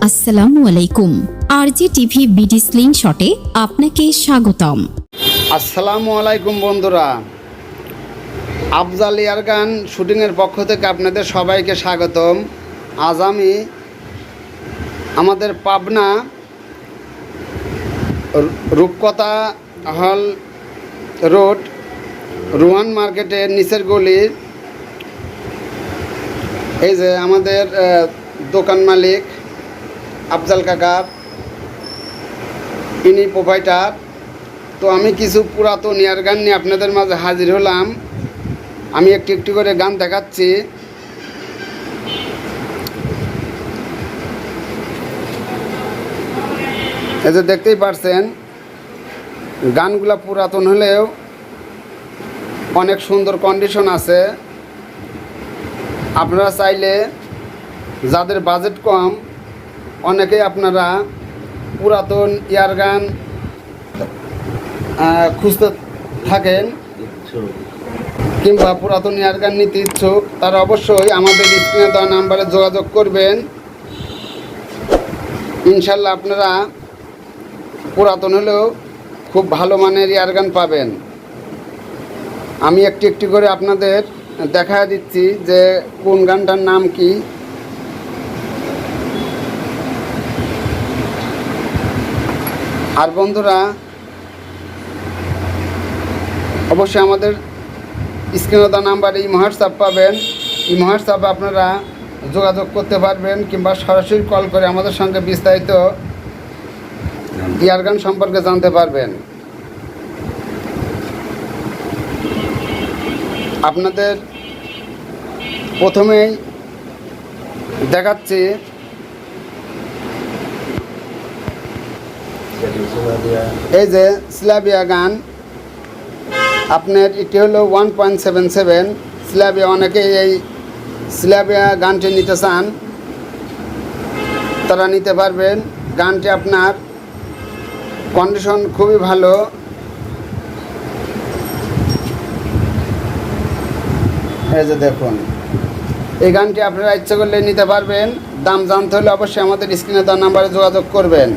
আসসালামু আলাইকুম। আরজি TV BD sling শটে আপনাকে স্বাগতম। আসসালামু আলাইকুম বন্ধুরা। আফজাল ইয়ারগান শুটিংয়ের পক্ষ থেকে আপনাদের সবাইকে স্বাগতম। আজ আমি আমাদের পাবনা রূ- রূপকথা হল রোড রুহান মার্কেটের নিচের গলির, এই যে আমাদের দোকান মালিক আফজাল কাকার ইনি প্রোভাইডার তো আমি কিছু পুরাতন ইয়ার গান নিয়ে আপনাদের মাঝে হাজির হলাম। আমি একটু একটু করে গান দেখাচ্ছি। এই যে দেখতেই পারছেন, গানগুলা পুরাতন হলেও অনেক সুন্দর কন্ডিশন আছে। আপনারা চাইলে যাদের বাজেট কম অনেকেই আপনারা পুরাতন ইয়ার গান খুঁজতে থাকেন কিংবা পুরাতন ইয়ার গান নিতে ইচ্ছুক, তারা অবশ্যই আমাদের স্ক্রিনে দেওয়া নাম্বারে যোগাযোগ করবেন। ইনশাল্লাহ আপনারা পুরাতন হলেও খুব ভালো মানের ইয়ার গান পাবেন। আমি একটি একটি করে আপনাদের দেখা দিচ্ছি যে কোন গানটার নাম কি। আর বন্ধুরা, অবশ্যই আমাদের স্ক্রিনে দেওয়া নাম্বারে এই হোয়াটসঅ্যাপ পাবেন। এই হোয়াটসঅ্যাপে আপনারা যোগাযোগ করতে পারবেন কিংবা সরাসরি কল করে আমাদের সঙ্গে বিস্তারিত ইয়ারগান সম্পর্কে জানতে পারবেন। আপনাদের প্রথমেই দেখাচ্ছি এই যে স্ল্যাবিয়া গান, আপনার এটি হলো ওয়ান পয়েন্ট সেভেন সেভেন স্ল্যাবে অনেকে এই স্ল্যাবে গানটি নিতে চান, তারা নিতে পারবেন। গানটি আপনার কন্ডিশন খুবই ভালো। এই যে দেখুন, এই গানটি আপনারা ইচ্ছে করলে নিতে পারবেন। দাম জানতে হলে অবশ্যই আমাদের স্ক্রিনে দেওয়া নাম্বারে যোগাযোগ করবেন।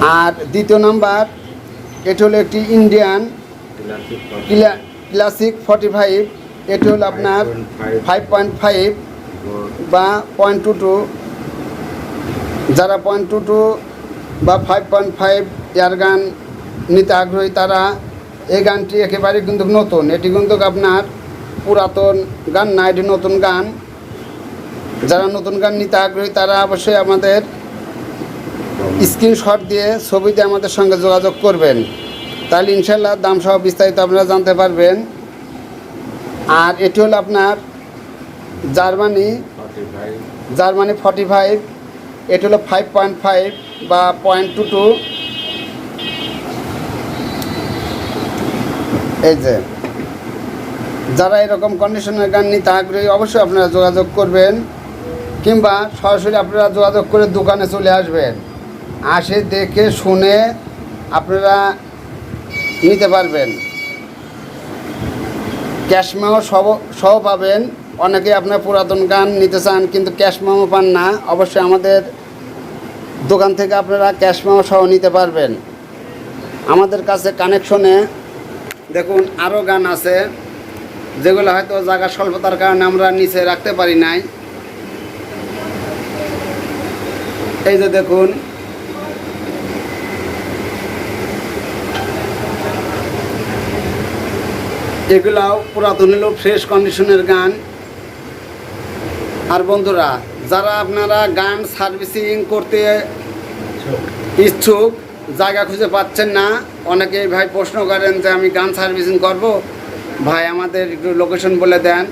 আর দ্বিতীয় নাম্বার, এটি হলো একটি ইন্ডিয়ান ক্লা- ক্লাসিক ফর্টি ফাইভ এটি হলো আপনার ফাইভ পয়েন্ট ফাইভ বা পয়েন্ট টু টু যারা পয়েন্ট টু টু বা five point five air gun নিতে আগ্রহী, তারা এই গানটি একেবারে কিন্তু নতুন। এটি কিন্তু আপনার পুরাতন গান না, এটি নতুন গান। যারা নতুন গান নিতে আগ্রহী, তারা অবশ্যই আমাদের স্ক্রিনশট দিয়ে ছবিতে আমাদের সঙ্গে যোগাযোগ করবেন। তাহলে ইনশাল্লাহ দাম সহ বিস্তারিত আপনারা জানতে পারবেন। আর এটি হলো আপনার জার্মানি জার্মানি ফর্টি ফাইভ এটি হলো ফাইভ পয়েন্ট ফাইভ বা পয়েন্ট টু টু এই যে, যারা এরকম কন্ডিশনের গান নিতে আগ্রহী, অবশ্যই আপনারা যোগাযোগ করবেন, কিংবা সরাসরি আপনারা যোগাযোগ করে দোকানে চলে আসবেন। আসে, দেখে, শুনে আপনারা নিতে পারবেন। ক্যাশ মেমো সহ পাবেন। অনেকে আপনার পুরাতন গান নিতে চান কিন্তু ক্যাশ মেমো পান না। অবশ্যই আমাদের দোকান থেকে আপনারা ক্যাশ মেমো সহ নিতে পারবেন। আমাদের কাছে কানেকশনে দেখুন আরও গান আছে। যেগুলো হয়তো জায়গা স্বল্পতার কারণে আমরা নিচে রাখতে পারি নাই। এই যে দেখুন। এগুলাও পুরাতন হলেও ফ্রেশ কন্ডিশনের গান। আর বন্ধুরা, যারা আপনারা গান সার্ভিসিং করতে ইচ্ছুক, জায়গা খুঁজে পাচ্ছেন না, অনেকেই ভাই প্রশ্ন করেন যে আমি গান সার্ভিসিং করব। ভাই, আমাদের একটু লোকেশন বলে দেন।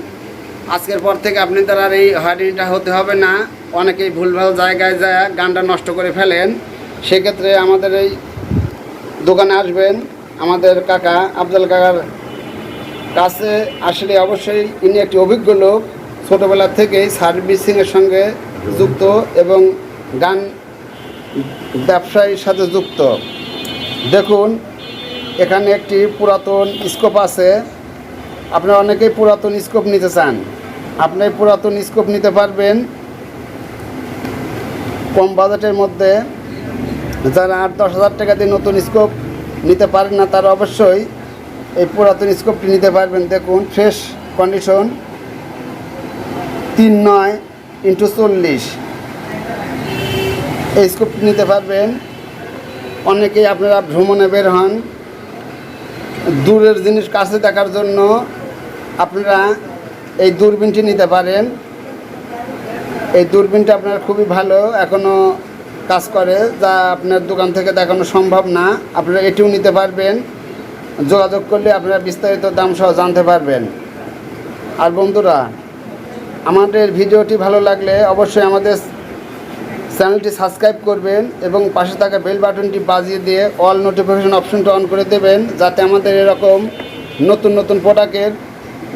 আজকের পর থেকে আপনাদের আর এই হয়রানিটা হতে হবে না। অনেকেই ভুলভাল জায়গায় যায়, গানটা নষ্ট করে ফেলেন। সেক্ষেত্রে আমাদের এই দোকানে আসবেন। আমাদের কাকা, আফজাল কাকার কাছে আসলে অবশ্যই ইনি একটি অভিজ্ঞ লোক, ছোটোবেলা থেকেই সার্ভিসিংয়ের সঙ্গে যুক্ত এবং গান ব্যবসায়ীর সাথে যুক্ত। দেখুন, এখানে একটি পুরাতন স্কোপ আছে। আপনারা অনেকেই পুরাতন স্কোপ নিতে চান। আপনি পুরাতন স্কোপ নিতে পারবেন কম বাজেটের মধ্যে। যারা আট দশ হাজার টাকা দিয়ে নতুন স্কোপ নিতে পারেন না, তারা অবশ্যই এই পুরাতন স্কোপটি নিতে পারবেন। দেখুন ফ্রেশ কন্ডিশন তিন নয় ইন্টু চল্লিশ। এই স্কোপটি নিতে পারবেন। অনেকেই আপনারা ভ্রমণে বের হন। দূরের জিনিস কাছে দেখার জন্য আপনারা এই দূরবীনটি নিতে পারেন। এই দূরবীনটা আপনার খুবই ভালো এখনও কাজ করে, যা আপনার দোকান থেকে দেখানো সম্ভব না। আপনারা এটিও নিতে পারবেন। যোগাযোগ করলে আপনারা বিস্তারিত দাম সহ জানতে পারবেন। আর বন্ধুরা, আমাদের ভিডিওটি ভালো লাগলে অবশ্যই আমাদের চ্যানেলটি সাবস্ক্রাইব করবেন এবং পাশে থাকা বেল বাটনটি বাজিয়ে দিয়ে অল নোটিফিকেশন অপশনটা অন করে দেবেন যাতে আমাদের এরকম নতুন নতুন প্রোডাক্টের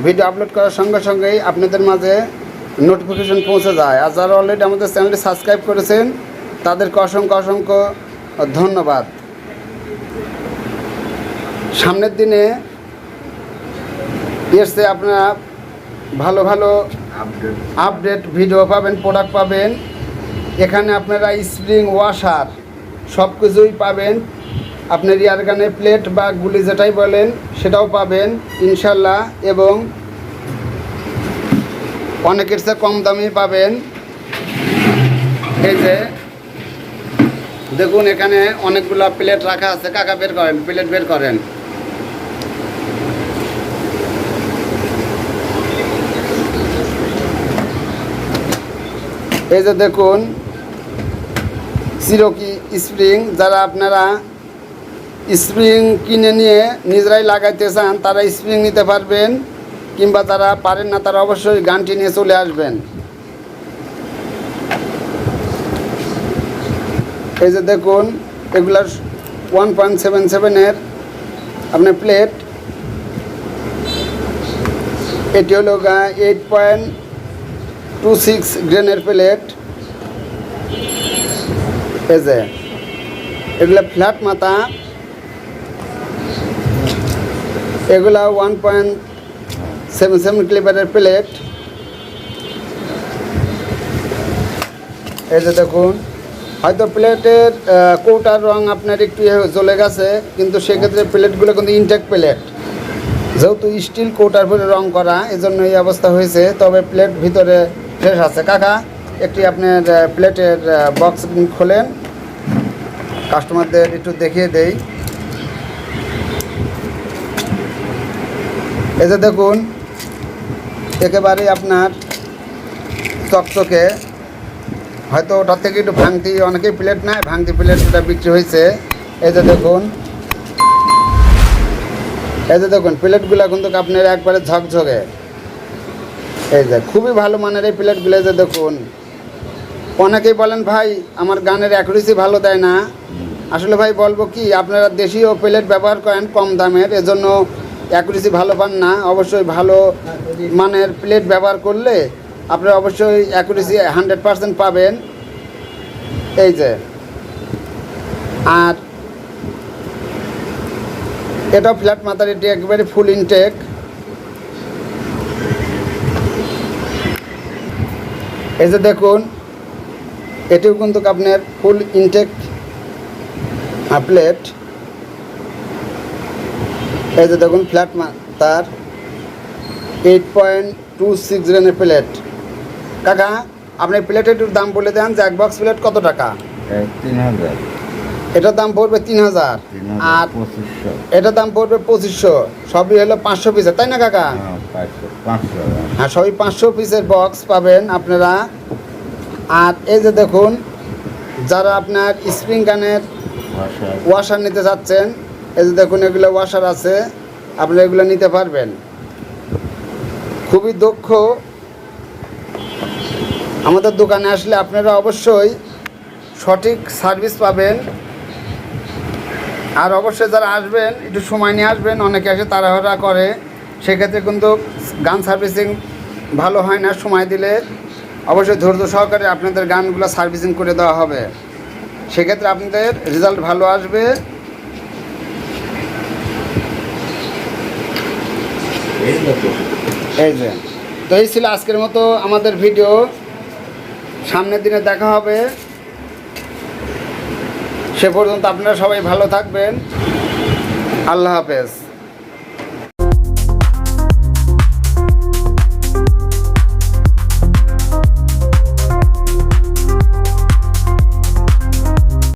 ভিডিও আপলোড করার সঙ্গে সঙ্গেই আপনাদের মাঝে নোটিফিকেশন পৌঁছে যায়। আর যারা অলরেডি আমাদের চ্যানেলটি সাবস্ক্রাইব করেছেন, তাদেরকে অসংখ্য অসংখ্য ধন্যবাদ। সামনের দিনে এসে আপনারা ভালো ভালো আপডেট ভিডিও পাবেন প্রোডাক্ট পাবেন। এখানে আপনারা স্প্রিং ওয়াশার সব কিছুই পাবেন। আপনার ইয়ারগানে প্লেট বা গুলি যেটাই বলেন, সেটাও পাবেন, ইনশাল্লাহ। এবং অনেকের চেয়ে কম দামে পাবেন। এই যে, দেখুন এখানে অনেকগুলো প্লেট রাখা আছে। কাকা বের করেন প্লেট বের করেন। এই যে দেখুন, সিরকি স্প্রিং, যারা আপনারা স্প্রিং কিনে নিয়ে নিজেরাই লাগাইতে চান, তারা স্প্রিং নিতে পারবেন, কিংবা তারা পারেন না, তারা অবশ্যই গানটি নিয়ে চলে আসবেন। এই যে দেখুন এগুলার ওয়ান পয়েন্ট সেভেন সেভেনের আপনার প্লেট। এটি হলো এইট পয়েন্ট টু সিক্স গ্রেনের প্লেট এই এগুলা ফ্ল্যাট মাথা। এগুলা ওয়ান পয়েন্ট সেভেন সেভেন ক্লিপারের প্লেট এই যে দেখুন, হয়তো প্লেটের কৌটার রং আপনার একটু ইয়ে চলে গেছে, কিন্তু সেক্ষেত্রে প্লেটগুলো কিন্তু ইনটেক প্লেট যেহেতু স্টিল কৌটার পরে রং করা, এজন্য এই অবস্থা হয়েছে। তবে প্লেট ভিতরে ফ্রেশ আছে। কাকা, একটি আপনার প্লেটের বক্স খোলেন। কাস্টমারদের একটু দেখিয়ে দেই। যে দেখুন একেবারে আপনার চকচকে। হয়তো ওটার থেকে একটু ভাঙতি, অনেকেই প্লেট নেয়, ভাঙতি প্লেট ওটা বিক্রি হয়েছে। যে দেখুন যে দেখুন, প্লেটগুলো কিন্তু আপনার একবারে ঝকঝকে। এই যে, খুবই ভালো মানের এই প্লেটগুলো এই যে দেখুন। অনেকেই বলেন, ভাই, আমার গানের অ্যাকুরেসি ভালো দেয় না। আসলে ভাই, বলব কি, আপনারা দেশীয় প্লেট ব্যবহার করেন কম দামের, এজন্য অ্যাকুরেসি ভালো পান না। অবশ্যই ভালো মানের প্লেট ব্যবহার করলে আপনারা অবশ্যই অ্যাকুরেসি হান্ড্রেড পারসেন্ট পাবেন। এই যে, আর এটা ফ্ল্যাট মাথার এটি একেবারে ফুল ইনটেক এই যে দেখুন এটিও কিন্তু আপনার ফুল ইনটেক প্লেট এই যে দেখুন ফ্ল্যাট তার এইট পয়েন্ট টু সিক্স রেনের প্লেট কাকা আপনি প্লেটের একটু দাম বলে দেন যে এক বক্স প্লেট কত টাকা? তিন হাজার। এটার দাম পড়বে তিন হাজার। তিন আর এটার দাম পড়বে পঁচিশশো। সবই হলো পাঁচশো পিসের তাই না কাকা? হ্যাঁ, পাঁচশো। হ্যাঁ সবই পাঁচশো পিসের বক্স পাবেন আপনারা। আর এই যে দেখুন যারা আপনার স্প্রিং গানের ওয়াশার নিতে চাচ্ছেন এই যে দেখুন এগুলো ওয়াশার আছে আপনারা এগুলো নিতে পারবেন। খুবই দক্ষ। আমাদের দোকানে আসলে আপনারা অবশ্যই সঠিক সার্ভিস পাবেন। আর অবশ্যই যারা আসবেন একটু সময় নিয়ে আসবেন অনেকে এসে তাড়াহুড়া করে। সেক্ষেত্রে কিন্তু গান সার্ভিসিং ভালো হয় না, সময় দিলে অবশ্যই ধৈর্য সহকারে আপনাদের গানগুলো সার্ভিসিং করে দেওয়া হবে। সেক্ষেত্রে আপনাদের রেজাল্ট ভালো আসবে। এই যে, তো এই ছিল আজকের মতো আমাদের ভিডিও। সামনের দিনে দেখা হবে। সে পর্যন্ত আপনারা সবাই ভালো থাকবেন। আল্লাহ হাফেজ।